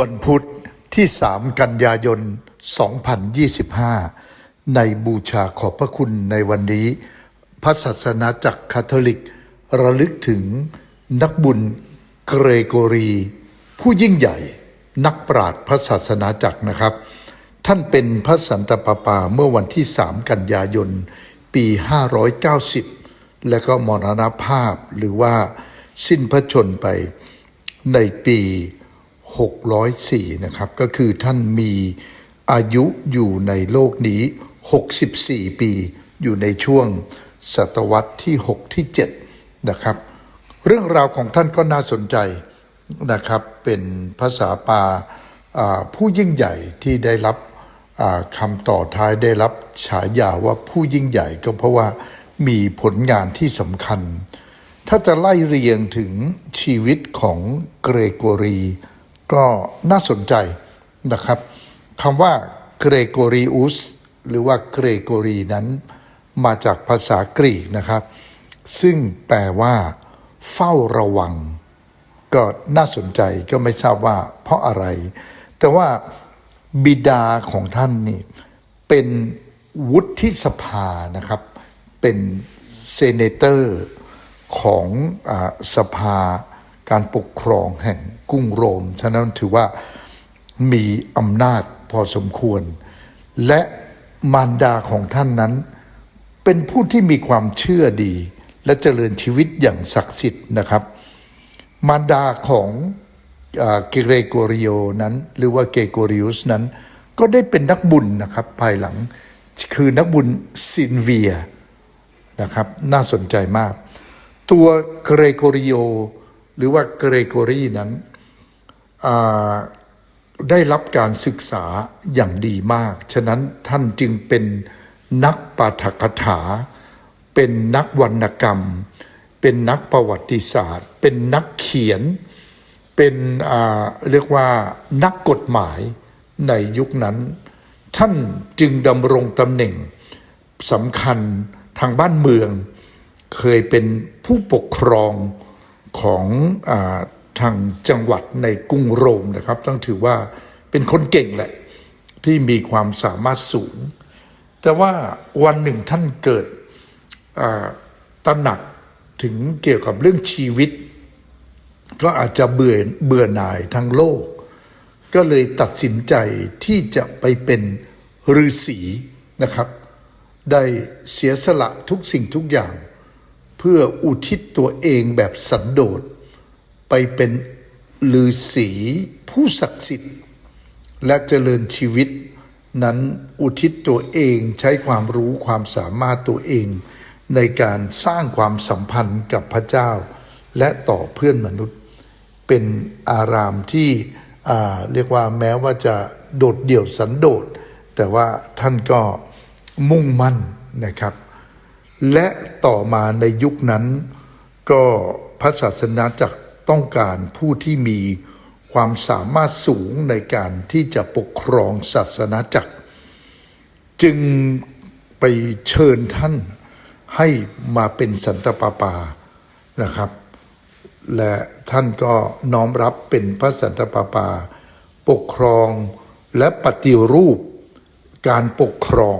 วันพุธที่ 3 กันยายน 2025 ในบูชาขอบพระคุณในวันนี้ พระศาสนาจักรคาทอลิก ระลึกถึงนักบุญเกรโกรี ผู้ยิ่งใหญ่นักปราชญ์พระศาสนาจักรนะครับ ท่านเป็นพระสันตะปาปาเมื่อวันที่ 3 กันยายน ปี 590 และก็มรณภาพหรือว่าสิ้นพระชนไปในปี 604 นะครับ ก็คือท่านมีอายุอยู่ในโลกนี้ 64 ปี อยู่ในช่วงศตวรรษที่ 6 ที่ 7 นะครับ เรื่องราวของท่านก็น่าสนใจนะครับ เป็นภาษาปาอ่าผู้ยิ่งใหญ่ที่ได้รับอ่าคำต่อท้ายได้รับฉายาว่าผู้ยิ่งใหญ่ก็เพราะว่ามีผลงานที่สำคัญ ถ้าจะไล่เรียงถึงชีวิตของเกรโกรี ก็น่าสนใจนะครับคำว่าเกรโกรีอุสหรือว่าเกรโกรีนั้นมาจากภาษากรีกนะครับ ซึ่งแปลว่าเฝ้าระวัง ก็น่าสนใจก็ไม่ทราบว่าเพราะอะไร แต่ว่าบิดาของท่านนี่เป็นวุฒิสภานะครับ เป็นเซเนเตอร์ของอสภาการปกครองแห่ง กรุงโรม ฉะนั้นถือว่ามีอำนาจพอสมควร และมารดาของท่านนั้น เป็นผู้ที่มีความเชื่อดี และเจริญชีวิตอย่างศักดิ์สิทธิ์นะครับ มารดาของเกเรโกริโอนั้น หรือว่าเกโกริอุสนั้น ก็ได้เป็นนักบุญนะครับภายหลังคือนักบุญซินเวียนะครับน่าสนใจมาก ตัวเกเรโกริโอหรือว่าเกเรโกรีนั้น ได้รับการศึกษาอย่างดีมาก ฉะนั้นท่านจึงเป็นนักปาฐกถา เป็นนักวรรณกรรม เป็นนักประวัติศาสตร์ เป็นนักเขียน เป็นเรียกว่านักกฎหมายในยุคนั้น ท่านจึงดำรงตำแหน่งสำคัญทางบ้านเมือง เคยเป็นผู้ปกครองของอ ทางจังหวัดในกรุงโรมนะครับ ต้องถือว่าเป็นคนเก่งแหละ ที่มีความสามารถสูง แต่ว่าวันหนึ่งท่านเกิดตระหนักถึงเกี่ยวกับเรื่องชีวิต ก็อาจจะเบื่อเบื่อหน่ายทั้งโลก ก็เลยตัดสินใจที่จะไปเป็นฤาษีนะครับ ได้เสียสละทุกสิ่งทุกอย่าง เพื่ออุทิศตัวเองแบบสันโดษ ไปเป็นฤาษีผู้ศักดิ์สิทธิ์ และเจริญชีวิตนั้นอุทิศตัวเองใช้ความรู้ความสามารถตัวเอง ในการสร้างความสัมพันธ์กับพระเจ้า และต่อเพื่อนมนุษย์ เป็นอารามที่เรียกว่าแม้ว่าจะโดดเดี่ยวสันโดษ แต่ว่าท่านก็มุ่งมั่นนะครับ และต่อมาในยุคนั้นก็พระศาสนาจักร ต้องการผู้ที่มีความสามารถสูงในการที่จะปกครองศาสนาจักร จึงไปเชิญท่านให้มาเป็นสันตปาปานะครับ และท่านก็น้อมรับเป็นพระสันตปาปา ปกครองและปฏิรูปการปกครอง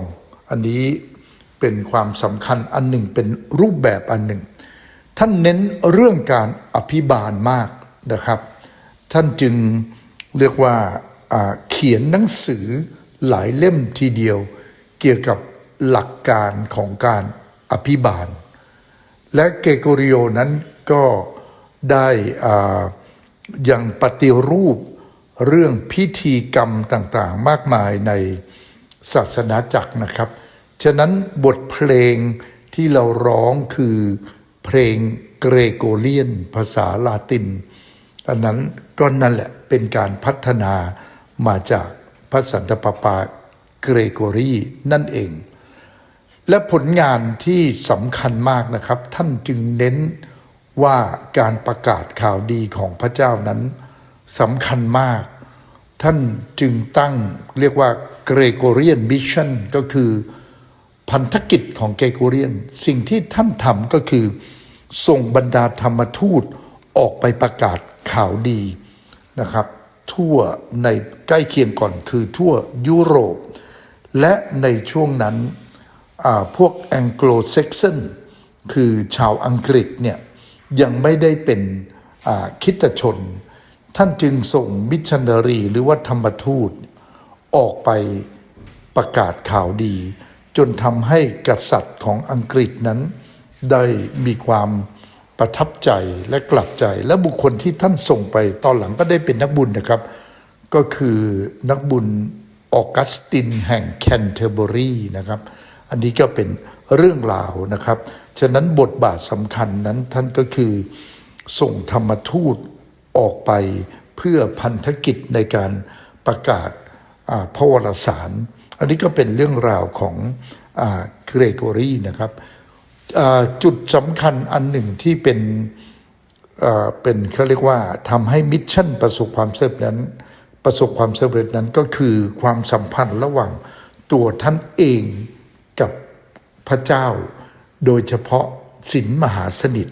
อันนี้เป็นความสำคัญอันหนึ่งเป็นรูปแบบอันหนึ่ง ท่านเน้นเรื่องการอภิบาลมากนะครับ ท่านจึงเรียกว่าเขียนหนังสือหลายเล่มทีเดียว เกี่ยวกับหลักการของการอภิบาล และเกโกริโอนั้นก็ได้ยังปฏิรูปเรื่องพิธีกรรมต่างๆ มากมายในศาสนาจักรนะครับ ฉะนั้นบทเพลงที่เราร้องคือ เพลงเกรโกเลียน ภาษาลาติน อันนั้นก็นั่นแหละเป็นการพัฒนามาจากพระสันตะปาปาเกรโกรีนั่นเอง และผลงานที่สำคัญมากนะครับ ท่านจึงเน้นว่าการประกาศข่าวดีของพระเจ้านั้นสำคัญมาก ท่านจึงตั้งเรียกว่าเกรโกเรียนมิชชั่นก็คือพันธกิจของเกรโกเรียน สิ่งที่ท่านทำก็คือ ส่งบรรดาธรรมทูตออกไปประกาศข่าวดีนะครับ ทั่วในใกล้เคียงก่อนคือทั่วยุโรป และในช่วงนั้นพวกแองโกลเซ็กซันคือชาวอังกฤษเนี่ยยังไม่ได้เป็นคิดชน ท่านจึงส่งมิชชันนารีหรือว่าธรรมทูตออกไปประกาศข่าวดี จนทำให้กษัตริย์ของอังกฤษนั้น ได้มีความประทับใจและกลับใจ และบุคคลที่ท่านส่งไปตอนหลังก็ได้เป็นนักบุญนะครับ ก็คือนักบุญออกัสตินแห่งแคนเทอร์เบอรีนะครับ อันนี้ก็เป็นเรื่องราวนะครับ ฉะนั้นบทบาทสำคัญนั้นท่านก็คือส่งธรรมทูตออกไปเพื่อพันธกิจในการประกาศพระวรสาร อันนี้ก็เป็นเรื่องราวของอเกรโกรีนะครับ จุดสำคัญอันหนึ่งที่เป็นเป็นเขาเรียกว่าทำให้มิชชั่นประสบความสำเร็จนั้น ประสบความสำเร็จนั้นก็คือความสัมพันธ์ระหว่างตัวท่านเองกับพระเจ้า โดยเฉพาะศีลมหาสนิท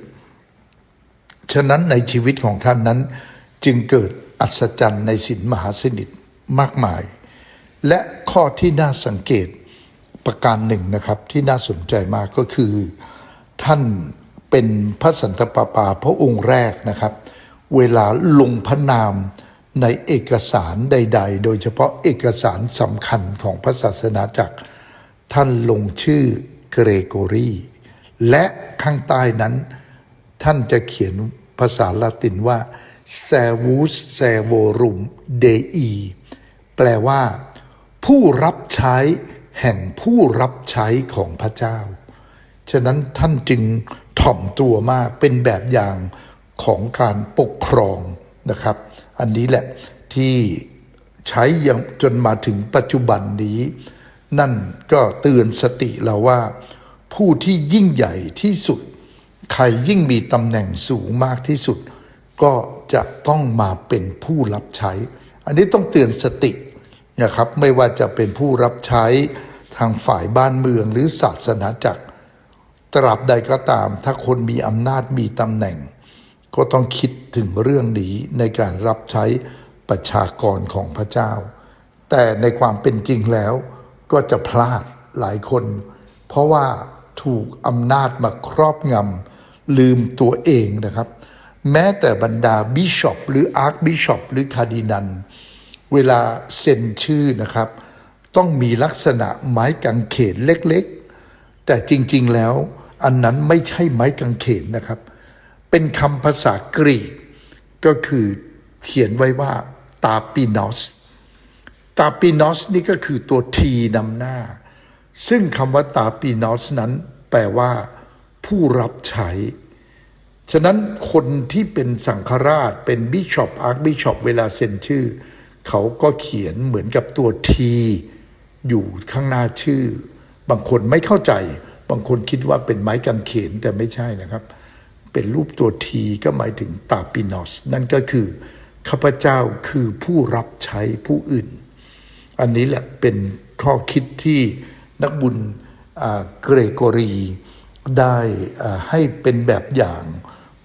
ฉะนั้นในชีวิตของท่านนั้นจึงเกิดอัศจรรย์ในศีลมหาสนิทมากมาย และข้อที่น่าสังเกตประการหนึ่งนะครับที่น่าสนใจมากก็คือ ท่านเป็นพระสันตะปาปาพระองค์แรกนะครับ เวลาลงพระนามในเอกสารใด ๆ โดยเฉพาะเอกสารสำคัญของพระศาสนาจักร ท่านลงชื่อเกรโกรีและข้างใต้นั้นท่านจะเขียนภาษาละตินว่า servus servorum dei แปลว่า ผู้รับใช้แห่งผู้รับใช้ของพระเจ้า ฉะนั้นท่านจึงถ่อมตัวมากเป็นแบบอย่างของการปกครองนะครับ อันนี้แหละที่ใช้ยังจนมาถึงปัจจุบันนี้ นั่นก็เตือนสติเราว่า ผู้ที่ยิ่งใหญ่ที่สุด ใครยิ่งมีตำแหน่งสูงมากที่สุด ก็จะต้องมาเป็นผู้รับใช้ อันนี้ต้องเตือนสตินะครับ ไม่ว่าจะเป็นผู้รับใช้ทางฝ่ายบ้านเมืองหรือศาสนาจักร ตราบใดก็ตาม ถ้าคนมีอำนาจมีตำแหน่ง ก็ต้องคิดถึงเรื่องนี้ในการรับใช้ประชากรของพระเจ้า แต่ในความเป็นจริงแล้วก็จะพลาดหลายคน เพราะว่าถูกอำนาจมาครอบงำลืมตัวเองนะครับ แม้แต่บรรดาบิชอปหรืออาร์คบิชอปหรือคาดินัน เวลาเซ็นชื่อนะครับ ต้องมีลักษณะไม้กางเขนเล็กๆ แต่จริง ๆแล้ว อันนั้นไม่ใช่ไม้กางเขนนะครับ เป็นคำภาษากรีก ก็คือเขียนไว้ว่าตาปินอส ตาปินอสนี่ก็คือตัวทีนำหน้า ซึ่งคำว่าตาปินอสนั้นแปลว่า ผู้รับใช้ ฉะนั้นคนที่เป็นสังฆราชเป็นบิชอปอาร์คบิชอปเวลาเซ็นชื่อ เขาก็เขียนเหมือนกับตัวทีอยู่ข้างหน้าชื่อ บางคนไม่เข้าใจ บางคนคิดว่าเป็นไม้กางเขนแต่ไม่ใช่นะครับ เป็นรูปตัวทีก็หมายถึงตาปินอส นั่นก็คือข้าพเจ้าคือผู้รับใช้ผู้อื่น อันนี้แหละเป็นข้อคิดที่นักบุญเกรโกรีได้ให้เป็นแบบอย่าง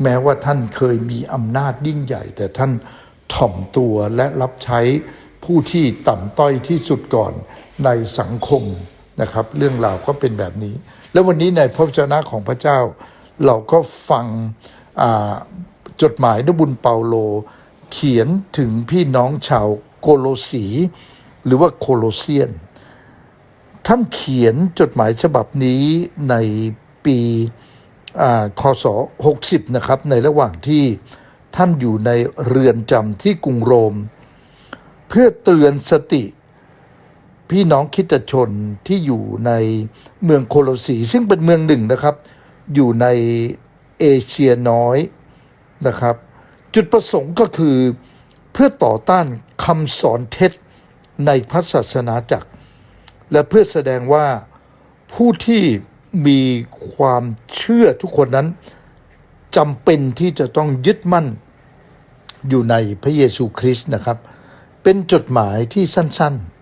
แม้ว่าท่านเคยมีอำนาจยิ่งใหญ่ แต่ท่านถ่อมตัวและรับใช้ผู้ที่ต่ำต้อยที่สุดก่อนในสังคมนะครับ เรื่องราวก็เป็นแบบนี้ แล้ววันนี้ในพระวจนะของพระเจ้า เราก็ฟังจดหมายนบุญเปาโล เขียนถึงพี่น้องชาวโกโลสี หรือว่าโคโลเซียน ท่านเขียนจดหมายฉบับนี้ในปีคศ 60 นะครับ ในระหว่างที่ท่านอยู่ในเรือนจำที่กรุงโรม เพื่อเตือนสติ พี่น้องคิดชนที่อยู่ในเมืองโคโลสี ซึ่งเป็นเมืองหนึ่งนะครับ อยู่ในเอเชียน้อยนะครับ จุดประสงค์ก็คือเพื่อต่อต้านคำสอนเท็จในพระศาสนาจักร และเพื่อแสดงว่าผู้ที่มีความเชื่อทุกคนนั้นจำเป็นที่จะต้องยึดมั่นอยู่ในพระเยซูคริสต์นะครับ เป็นจดหมายที่สั้นๆ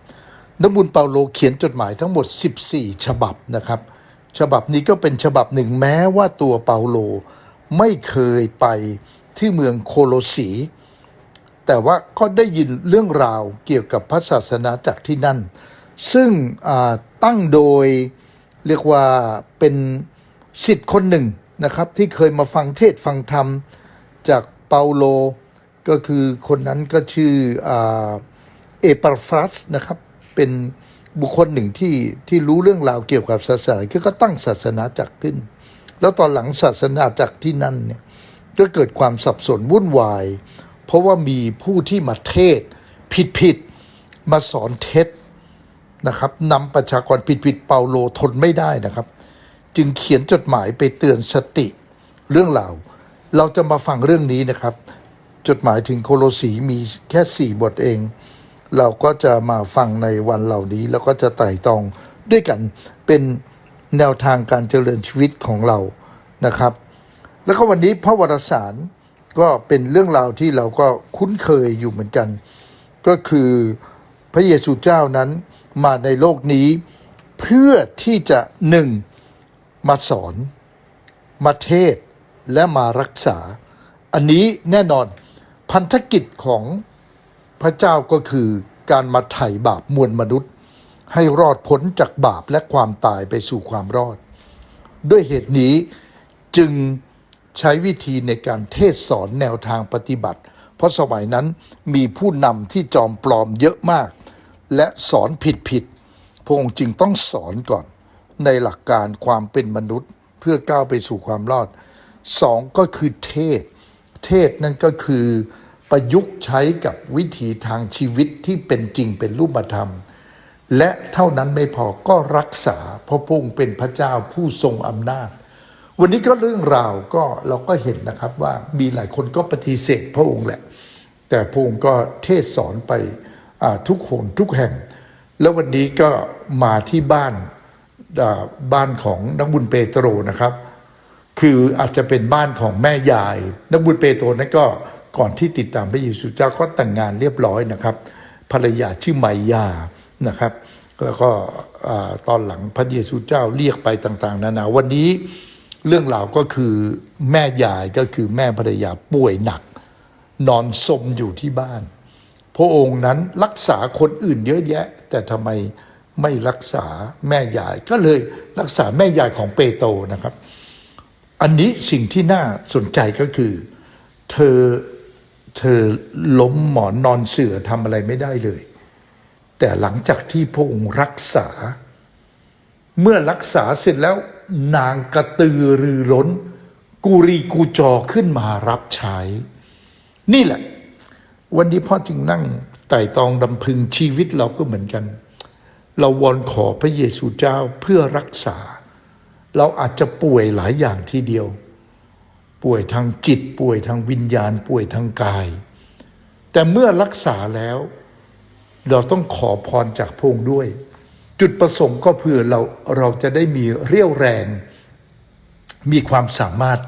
น้ำบุญเปาโลเขียนจดหมายทั้งหมด 14 ฉบับนะครับ ฉบับนี้ก็เป็นฉบับหนึ่งแม้ว่าตัวเปาโลไม่เคยไปที่เมืองโคโลสี แต่ว่าก็ได้ยินเรื่องราวเกี่ยวกับพระศาสนาจากที่นั่น ซึ่งตั้งโดยเรียกว่าเป็นสิทธิ์คนหนึ่งนะครับ ที่เคยมาฟังเทศฟังธรรมจากเปาโล ก็คือคนนั้นก็ชื่ออเอปาฟรัสนะครับ เป็นบุคคลหนึ่งที่ที่รู้เรื่องราวเกี่ยวกับศาสนาคือก็ตั้งศาสนาจักรขึ้น แล้วตอนหลังศาสนาจักรที่นั่นเนี่ยก็เกิดความสับสนวุ่นวาย เพราะว่ามีผู้ที่มาเทศผิดผิดมาสอนเท็จนะครับนำประชากรผิดผิดเปาโลทนไม่ได้นะครับ จึงเขียนจดหมายไปเตือนสติเรื่องราวเราจะมาฟังเรื่องนี้นะครับ จดหมายถึงโคโลสีมีแค่สี่บทเอง เราก็จะมาฟังในวันเหล่านี้ แล้วก็จะไต่ตองด้วยกันเป็นแนวทางการเจริญชีวิตของเรานะครับ แล้วก็วันนี้พระวรสารก็เป็นเรื่องราวที่เราก็คุ้นเคยอยู่เหมือนกัน ก็คือพระเยซูเจ้านั้นมาในโลกนี้ เพื่อที่จะหนึ่งมาสอน มาเทศและมารักษา อันนี้แน่นอนพันธกิจของ พระเจ้าก็คือการมาไถ่บาปมวลมนุษย์ ให้รอดพ้นจากบาปและความตายไปสู่ความรอด ด้วยเหตุนี้จึงใช้วิธีในการเทศสอนแนวทางปฏิบัติ เพราะสมัยนั้นมีผู้นำที่จอมปลอมเยอะมาก และสอนผิดผิดๆพระองค์จึงต้องสอนก่อน ในหลักการความเป็นมนุษย์เพื่อก้าวไปสู่ความรอดสองก็คือเทศ เทศนั่นก็คือ ประยุกต์ใช้กับวิถีทางชีวิตที่เป็นจริงเป็นรูปธรรม และเท่านั้นไม่พอก็รักษาเพราะพระองเป็นพระเจ้าผู้ทรงอำนาจ วันนี้ก็เรื่องราวก็เราก็เห็นนะครับว่ามีหลายคนก็ปฏิเสธพระองค์แหละ แต่พระองค์ก็เทศสอนไปทุกคนทุกแห่ง แล้ววันนี้ก็มาที่บ้านบ้านของนักบุญเปโตรนะครับ คืออาจจะเป็นบ้านของแม่ยาย นักบุญเปโตรนั้นก็ ก่อนที่ติดตามพระเยซูเจ้าก็แต่งงานเรียบร้อยนะครับ ภรรยาชื่อไมยานะครับ แล้วก็ตอนหลังพระเยซูเจ้าเรียกไปต่างๆนานาวันนี้เรื่องราวก็คือแม่ยายก็คือแม่ภรรยาป่วยหนัก นอนสมอยู่ที่บ้าน พระองค์นั้นรักษาคนอื่นเยอะแยะ แต่ทำไมไม่รักษาแม่ยายก็เลยรักษาแม่ยายของเปโตรนะครับ อันนี้สิ่งที่น่าสนใจก็คือ เธอ เธอล้มหมอนนอนเสือทำอะไรไม่ได้เลย แต่หลังจากที่พระองค์รักษา เมื่อรักษาเสร็จแล้วนางกระตือรือร้น กูรีกูจอขึ้นมารับใช้ นี่แหละ วันนี้พ่อจึงนั่งไต่ตองดำพึงชีวิตเราก็เหมือนกัน เราวอนขอพระเยซูเจ้าเพื่อรักษา เราอาจจะป่วยหลายอย่างทีเดียว ป่วยทางจิตป่วยทางวิญญาณ ป่วยทางกาย แต่เมื่อรักษาแล้ว เราต้องขอพรจากพงค์ด้วย จุดประสงค์ก็เพื่อเราเราจะได้มีเรี่ยวแรง มีความสามารถ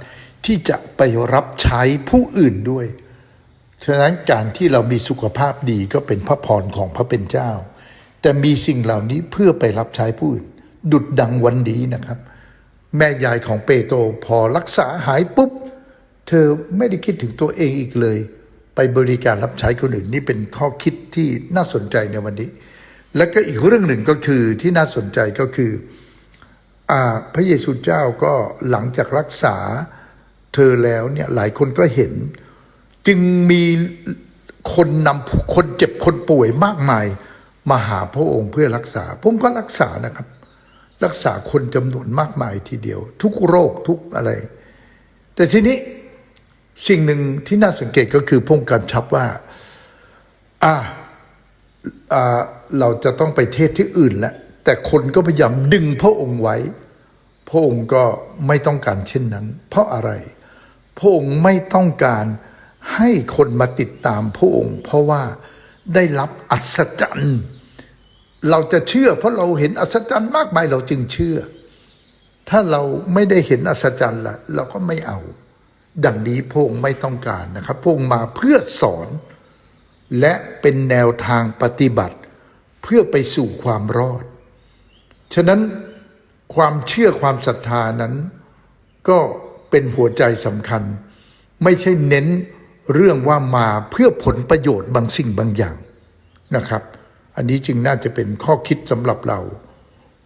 ที่จะไปรับใช้ผู้อื่นด้วยฉะนั้นการที่เรามีสุขภาพดีก็เป็นพระพรของพระเป็นเจ้า แต่มีสิ่งเหล่านี้เพื่อไปรับใช้ผู้อื่น ดุดดังวันนี้นะครับ แม่ยายของเปโตรพอรักษาหายปุ๊บ เธอไม่ได้คิดถึงตัวเองอีกเลย ไปบริการรับใช้คนอื่นนี่เป็นข้อคิดที่น่าสนใจในวันนี้ และก็อีกเรื่องหนึ่งก็คือที่น่าสนใจก็คืออพระเยซูเจ้าก็หลังจากรักษาเธอแล้วเนี่ยหลายคนก็เห็น จึงมีคนนำคนเจ็บคนป่วยมากมาย มาหาพระองค์เพื่อรักษาผมก็รักษานะครับ รักษาคนจำนวนมากมายทีเดียว ทุกโรคทุกอะไร แต่ทีนี้สิ่งหนึ่งที่น่าสังเกตก็คือพงการชับว่าอ่าเราจะต้องไปเทศที่อื่นแหละแต่คนก็พยายามดึงพระองค์ไว้ พระองค์ก็ไม่ต้องการเช่นนั้น เพราะอะไร พระองค์ไม่ต้องการให้คนมาติดตามพระองค์ เพราะว่าได้รับอัศจรรย์ เราจะเชื่อ เพราะเราเห็นอัศจรรย์มากมายเราจึงเชื่อ ถ้าเราไม่ได้เห็นอัศจรรย์ละเราก็ไม่เอา ดังนี้พงไม่ต้องการนะครับพงมาเพื่อสอน และเป็นแนวทางปฏิบัติ เพื่อไปสู่ความรอด ฉะนั้นความเชื่อความศรัทธานั้น ก็เป็นหัวใจสำคัญ ไม่ใช่เน้นเรื่องว่ามาเพื่อผลประโยชน์บางสิ่งบางอย่างนะครับ อันนี้จึงน่าจะเป็นข้อคิดสำหรับเรา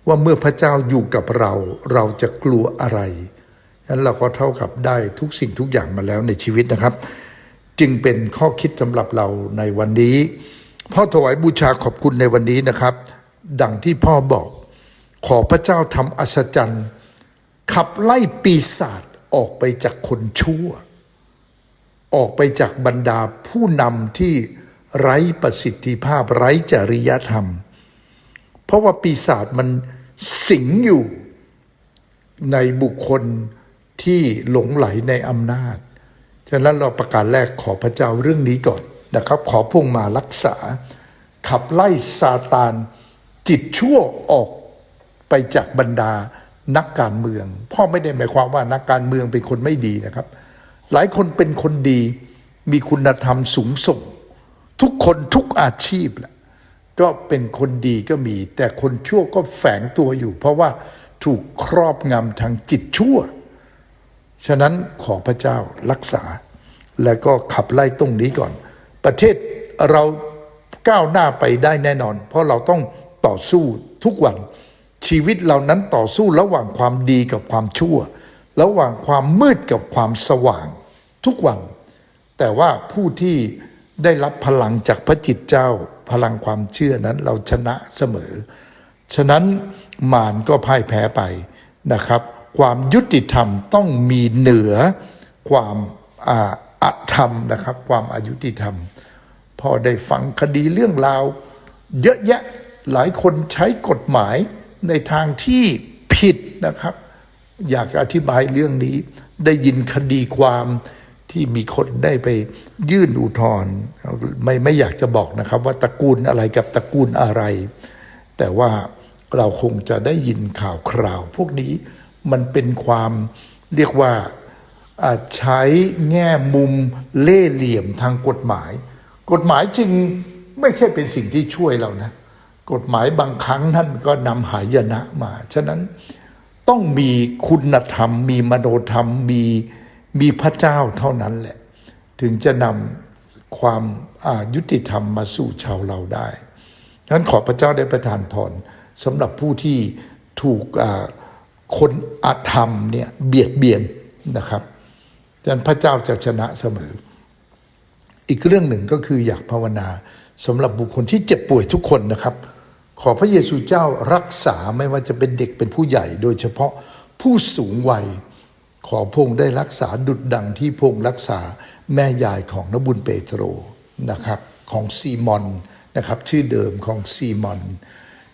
ว่าเมื่อพระเจ้าอยู่กับเราเราจะกลัวอะไรฉะนั้นเราก็เท่ากับได้ทุกสิ่งทุกอย่างมาแล้วในชีวิตนะครับ จึงเป็นข้อคิดสำหรับเราในวันนี้พ่อถวายบูชาขอบคุณในวันนี้นะครับ ดังที่พ่อบอก ขอพระเจ้าทำอัศจรรย์ ขับไล่ปีศาจออกไปจากคนชั่ว ออกไปจากบรรดาผู้นำที่ ไร้ประสิทธิภาพไร้จริยธรรม เพราะว่าปีศาจมันสิงอยู่ในบุคคลที่หลงไหลในอำนาจ ฉะนั้นเราประกาศแรกขอพระเจ้าเรื่องนี้ก่อนนะครับ ขอพงมารักษา ขับไล่ซาตานจิตชั่วออกไปจากบรรดานักการเมือง พ่อไม่ได้หมายความว่านักการเมืองเป็นคนไม่ดีนะครับ หลายคนเป็นคนดีมีคุณธรรมสูงส่ง ทุกคนทุกอาชีพแหละก็เป็นคนดีก็มี แต่คนชั่วก็แฝงตัวอยู่ เพราะว่าถูกครอบงำทางจิตชั่ว ฉะนั้นขอพระเจ้ารักษา แล้วก็ขับไล่ตรงนี้ก่อน ประเทศเราก้าวหน้าไปได้แน่นอน เพราะเราต้องต่อสู้ทุกวัน ชีวิตเรานั้นต่อสู้ระหว่างความดีกับความชั่ว ระหว่างความมืดกับความสว่าง ทุกวัน แต่ว่าผู้ที่ ได้รับพลังจากพระจิตเจ้า พลังความเชื่อนั้นเราชนะเสมอ ฉะนั้นมารก็พ่ายแพ้ไปนะครับ ความยุติธรรมต้องมีเหนือความอาอธรรมนะครับ ความอายุติธรรม พอได้ฟังคดีเรื่องราว เยอะแยะหลายคนใช้กฎหมายในทางที่ผิดนะครับ อยากอธิบายเรื่องนี้ ได้ยินคดีความ ที่มีคนได้ไปยื่นอุทธรณ์ไม่ไม่อยากจะบอกนะครับ ว่าตระกูลอะไรกับตระกูลอะไร แต่ว่าเราคงจะได้ยินข่าวคราว พวกนี้มันเป็นความเรียกว่าใช้แง่มุมเล่ห์เหลี่ยมทางกฎหมาย กฎหมายจริงไม่ใช่เป็นสิ่งที่ช่วยเรานะ กฎหมายบางครั้งนั่นก็นำหายนะมา ฉะนั้นต้องมีคุณธรรม มีมโนธรรมมี มีพระเจ้าเท่านั้นแหละ ถึงจะนำความยุติธรรมมาสู่ชาวเราได้ฉะนั้นขอพระเจ้าได้ประทานพรสำหรับผู้ที่ถูกคนอาธรรมเนี่ยเบียดเบียนนะครับฉะนั้นพระเจ้าจะชนะเสมอ อีกเรื่องหนึ่งก็คืออยากภาวนาสำหรับบุคคลที่เจ็บป่วยทุกคนนะครับ ขอพระเยซูเจ้ารักษาไม่ว่าจะเป็นเด็กเป็นผู้ใหญ่ โดยเฉพาะผู้สูงวัย ขอพงค์ได้รักษาดุดดังที่พงค์รักษาแม่ยายของนบุญเปโตรนะครับของซีมอนนะครับชื่อเดิมของซีมอน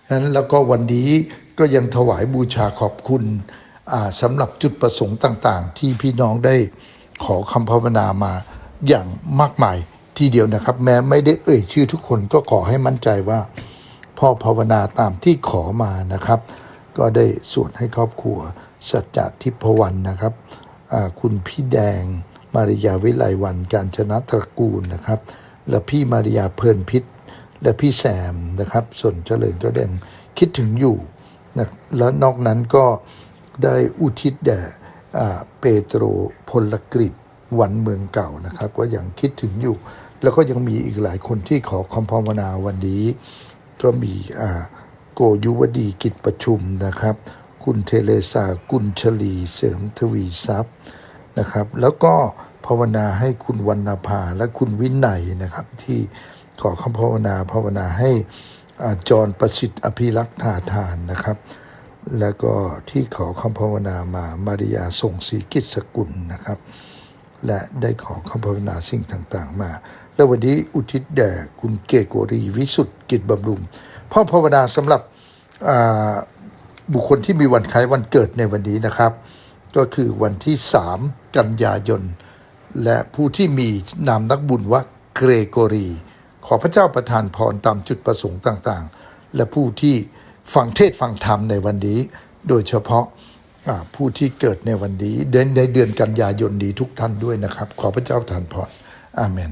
นั้นแล้วก็วันนี้ก็ยังถวายบูชาขอบคุณสำหรับจุดประสงค์ต่างๆ ที่พี่น้องได้ขอคำภาวนามาอย่างมากมายทีเดียวนะครับ แม้ไม่ได้เอ่ยชื่อทุกคนก็ขอให้มั่นใจว่าพ่อภาวนาตามที่ขอมานะครับ ก็ได้สวดให้ครอบครัว สัจจทิพวรรณนะครับคุณพี่แดงมาริยาวิไลวันการชนะตระกูลนะครับ และพี่มาริยาเพลินพิษ และพี่แซมนะครับส่วนเจริญก็เด่นคิดถึงอยู่นะแล้วนอกนั้นก็ได้อุทิศแด่เปโตรพลกฤษวันเมืองเก่านะครับก็ยังคิดถึงอยู่ แล้วก็ยังมีอีกหลายคนที่ขอคำภาวนาวันนี้ ก็มีโกยุวดีกิจประชุมนะครับ คุณเทเลซากุลชลีเสริมทวีทรัพย์นะครับ แล้วก็ภาวนาให้คุณวรรณภาและคุณวินัยนะครับ ที่ขอคำภาวนาภาวนาให้อ่าจรประสิทธิ์อภิรักษ์ทาทานนะครับ แล้วก็ที่ขอคำภาวนามามาริยาส่งศรีกิจสกุลนะครับ และได้ขอคำภาวนาสิ่งต่างๆ มา แล้ววันนี้อุทิศแด่คุณเกโกรีวิสุทธิ์กิจบำรุงพ่อภาวนาสำหรับ บุคคลที่มีวันคล้ายวันเกิดในวันนี้นะครับ ก็คือวันที่ 3 กันยายน และผู้ที่มีนามนักบุญว่าเกรโกรี ขอพระเจ้าประทานพรตามจุดประสงค์ต่างๆ และผู้ที่ฟังเทศฟังธรรมในวันนี้ โดยเฉพาะผู้ที่เกิดในวันนี้เดนในเดือนกันยายนนี้ทุกท่านด้วยนะครับ ขอพระเจ้าประทานพรอาเมน